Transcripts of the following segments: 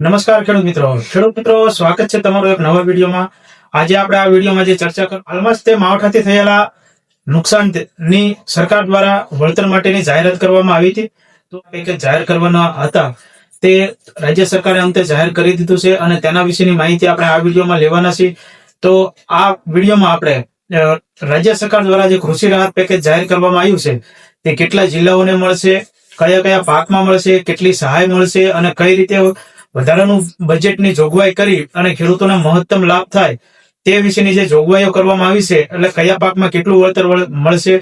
નમસ્કાર ખેડૂત મિત્રો. ખેડૂત મિત્રો, સ્વાગત છે તમારું એક નવા વિડીયોમાં. આજે આપણે આ વિડીયોમાં જે ચર્ચા કર માવઠાથી થયેલા નુકસાનની સરકાર દ્વારા વળતર માટેની જાહેરાત કરવામાં આવી હતી. તો જાહેર કરવાના હતા. તે રાજ્ય સરકારે અંતે જાહેર કરી દીધું છે અને તેના વિશેની માહિતી આપણે આ વિડીયોમાં લેવાના છીએ. તો આ વિડીયોમાં આપણે રાજ્ય સરકાર દ્વારા જે કૃષિ રાહત પેકેજ જાહેર કરવામાં આવ્યું છે, તે કેટલા જિલ્લાઓને મળશે, કયા કયા પાકમાં મળશે, કેટલી સહાય મળશે અને કઈ રીતે વધારાનું બજેટની જોગવાઈ કરી અને ખેડૂતોને મહત્તમ લાભ થાય તે વિશેની જે જોગવાઈઓ કરવામાં આવી છે, એટલે કયા પાકમાં કેટલું વળતર મળશે,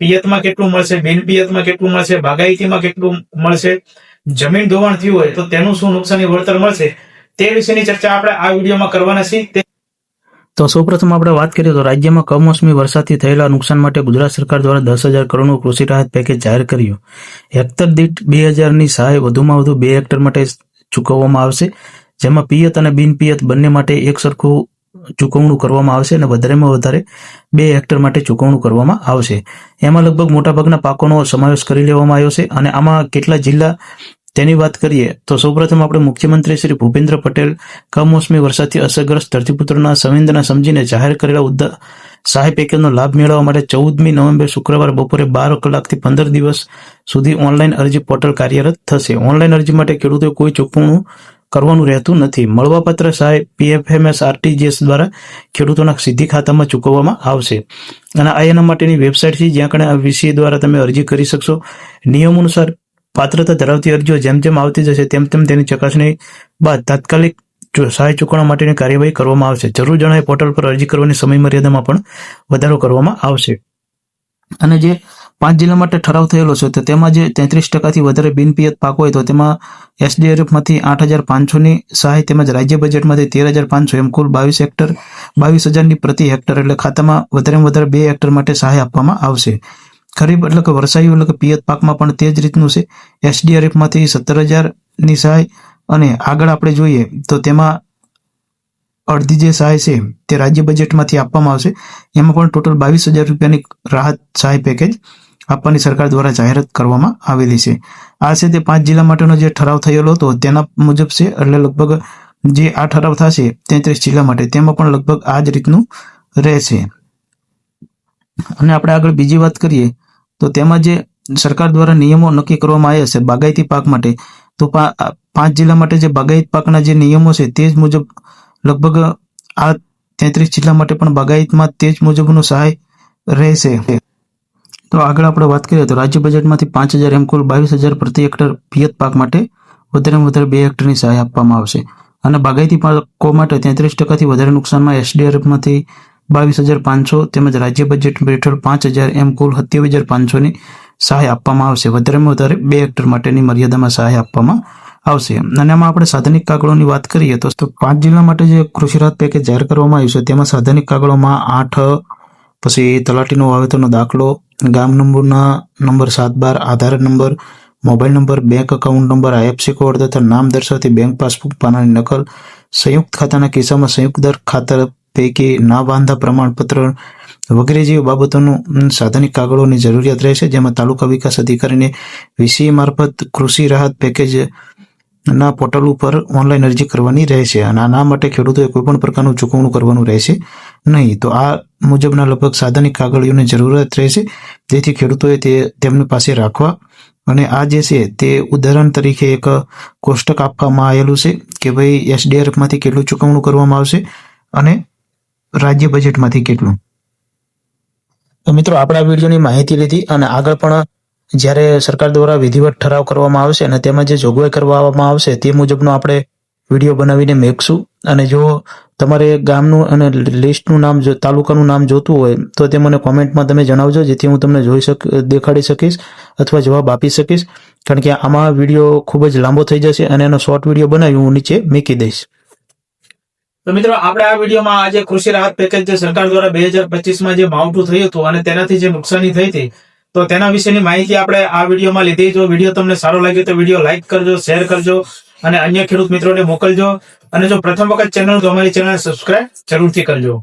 પિયતમાં કેટલું મળશે, બિન પિયતમાં કેટલું મળશે, બાગાયતીમાં કેટલું મળશે, જમીન ધોવાણ થયું હોય તો તેનું શું નુકસાની વળતર મળશે, તે વિશેની ચર્ચા આપણે આ વિડીયોમાં કરવાના છીએ. તે સૌપ્રથમ આપણે વાત કરીએ તો રાજ્યમાં કમોસમી વરસાદથી થયેલા નુકસાન માટે ગુજરાત સરકાર દ્વારા દસ હજાર કરોડનું કૃષિ રાહત પેકેજ જાહેર કર્યું. હેક્ટર દીઠ બે હજારની સહાય વધુમાં વધુ બે હેક્ટર માટે ચૂકવવામાં આવશે. જેમાં પિયત અને બિન પિયત બંને માટે એક સરખું ચૂકવણું કરવામાં આવશે અને વધારેમાં વધારે બે હેક્ટર માટે ચૂકવણું કરવામાં આવશે. એમાં લગભગ મોટાભાગના પાકોનો સમાવેશ કરી લેવામાં આવ્યો છે અને આમાં કેટલા જિલ્લા તેની વાત કરીએ તો સૌપ્રથમ આપણે મુખ્યમંત્રી શ્રી ભૂપેન્દ્ર પટેલ કમોસમી વરસાદથી અસરગ્રસ્ત ધરતીપુત્રોના સંવેદના સમજીને જાહેર કરેલા ઉદ્દ- સહાય પેકેજનો લાભ મેળવવા માટે ચૌદમી નવેમ્બર શુક્રવાર બપોરે બાર કલાકથી પંદર દિવસ સુધી ઓનલાઈન અરજી પોર્ટલ કાર્યરત થશે. ઓનલાઈન અરજી માટે ખેડૂતોએ કોઈ ચૂકવણું કરવાનું રહેતું નથી. મળવાપત્ર સહાય પીએફએમએસ આરટીજીએસ દ્વારા ખેડૂતોના સીધી ખાતામાં ચૂકવવામાં આવશે. અને આ એના માટેની વેબસાઇટ છે, જ્યાં કણે આ વિષય દ્વારા તમે અરજી કરી શકશો. નિયમ અનુસાર પાત્રતા ધરાવતી અરજીઓ જેમ જેમ આવતી જશે, તેમ તેમ તેની ચકાસણી બાદ તાત્કાલિક સહાય ચૂકવણા માટેની કાર્યવાહી કરવામાં આવશે, જરૂર જણાય પોર્ટલ પર અરજી કરવાની સમય મર્યાદામાં પણ વધારો કરવામાં આવશે. અને જે પાંચ જિલ્લા માટે ઠરાવ થયેલો છે, તો તેમાં જે તેત્રીસ ટકાથી વધારે બિનપિયત પાક હોય, તો તેમાં એસડીઆરએફમાંથી આઠ હજાર પાંચસોની સહાય તેમજ રાજ્ય બજેટમાંથી તેર હજાર પાંચસો એમ કુલ બાવીસ હેક્ટર, બાવીસ હજારની પ્રતિ હેક્ટર એટલે ખાતામાં વધારેમાં વધારે બે હેક્ટર માટે સહાય આપવામાં આવશે. ખરીફ એટલે કે વરસાયું એટલે કે પિયત પાકમાં પણ તે જ રીતનું છે. એસડીઆરએફમાંથી સત્તર હજારની સહાય અને આગળ આપણે જોઈએ તો તેમાં અડધી જે સહાય છે તે રાજ્ય બજેટમાંથી આપવામાં આવશે. એમાં પણ ટોટલ બાવીસ હજાર રૂપિયાની રાહત સહાય પેકેજ આપવાની સરકાર દ્વારા જાહેરાત કરવામાં આવેલી છે. આ છે તે પાંચ જિલ્લા માટેનો જે ઠરાવ થયેલો હતો તેના મુજબ છે, એટલે લગભગ જે આ ઠરાવ થશે તેત્રીસ જિલ્લા માટે, તેમાં પણ લગભગ આ જ રીતનું રહેશે. અને આપણે આગળ બીજી વાત કરીએ તો તેમાં જે સરકાર દ્વારા નિયમો નક્કી કરવામાં આવ્યા છે બાગાયતી પાક માટે તો પાંચ જિલ્લા માટે જે બાગાયત પાકના જે નિયમો છે તે જ મુજબ લગભગ આ તેત્રીસ જિલ્લા માટે પણ બાગાયતમાં તે જ મુજબનો સહાય રહેશે. તો આગળ આપણે વાત કરીએ તો રાજ્ય બજેટમાંથી પાંચ હજાર એમ કુલ બાવીસ હજાર પ્રતિ હેક્ટર પિયત પાક માટે વધારેમાં વધારે બે હેક્ટરની સહાય આપવામાં આવશે. અને બાગાયતી પાકો માટે તેત્રીસ ટકાથી વધારે નુકસાનમાં એસડીઆરએફમાંથી બાવીસ હજાર પાંચસો તેમજ રાજ્ય બજેટ હેઠળ પાંચ હજાર એમ કુલ સત્યાવીસ હજાર પાંચસોની સહાય આપવામાં આવશે. વધારેમાં વધારે બે હેક્ટર માટેની મર્યાદામાં સહાય આપવામાં આવશે અને આમાં આપણે સાધનિક કાગળોની વાત કરીએ તો પાંચ જિલ્લા માટે જે કૃષિ રાહત પેકેજ જાહેર કરવામાં આવ્યું છે, તેમાં સાધનિક કાગળોમાં આઠ, પછી તલાટીનો વાવેતરનો દાખલો, ગામ નંબરના નંબર સાત બાર, Aadhaar number, mobile number bank account number IFC code તથા નામ દર્શાવતી બેંક પાસબુક પાનાની નકલ, સંયુક્ત ખાતાના કિસ્સામાં સંયુક્ત દર ખાતા પૈકી ના બાંધા પ્રમાણપત્ર વગેરે જેવી બાબતોનું સાધનિક કાગળોની જરૂરિયાત રહેશે, જેમાં તાલુકા વિકાસ અધિકારીને વીસી મારફત કૃષિ રાહત પેકેજ ના પોર્ટલ ઉપર ઓનલાઈન અરજી કરવાની રહેશે. અને આના માટે ખેડૂતોએ કોઈ પણ પ્રકારનું ચૂકવણું કરવાનું રહેશે નહીં. તો આ મુજબના લગભગ સાધનિક કાગળીઓની જરૂરત રહેશે. જેથી ખેડૂતોએ તે તેમની પાસે રાખવા અને આ જે છે તે ઉદાહરણ તરીકે એક કોષ્ટક આપવામાં આવેલું છે કે ભાઈ એસડીઆરએફમાંથી કેટલું ચૂકવણું કરવામાં આવશે અને રાજ્ય બજેટમાંથી કેટલું. મિત્રો, આપણા વિડીયોની માહિતી લીધી અને આગળ પણ જ્યારે સરકાર દ્વારા વિધિવત ઠરાવ કરવામાં આવશે અને તેમાં જે જોગવાઈ કરવામાં આવશે તે મુજબનો આપણે વીડિયો બનાવીને મેકશું. અને જો તમારે ગામનું અને લિસ્ટનું નામ જો, તાલુકાનું નામ જોતું હોય, તો તે મને કોમેન્ટમાં તમે જણાવજો, જેથી હું તમને જોઈ શક, દેખાડી શકીશ અથવા જવાબ આપી શકીશ. કારણ કે આમાં વીડિયો ખૂબ જ લાંબો થઈ જશે અને એનો શોર્ટ વીડિયો બનાવી હું નીચે મૂકી દઈશ. તો મિત્રો, આપણે આ વિડીયોમાં આજે કૃષિ રાહત પેકેજ જે સરકાર દ્વારા બે હજાર પચીસમાં જે માવઠું થયું હતું અને તેનાથી જે નુકસાની થઈ હતી, તો તેના વિશેની માહિતી આપણે આ વિડીયોમાં લીધી. જો વીડિયો તમને સારો લાગ્યો તો વીડિયો લાઈક કરજો, શેર કરજો અને અન્ય ખેડૂત મિત્રોને મોકલજો. અને જો પ્રથમ વખત ચેનલ તો અમારી ચેનલ સબસ્ક્રાઇબ જરૂરથી કરજો.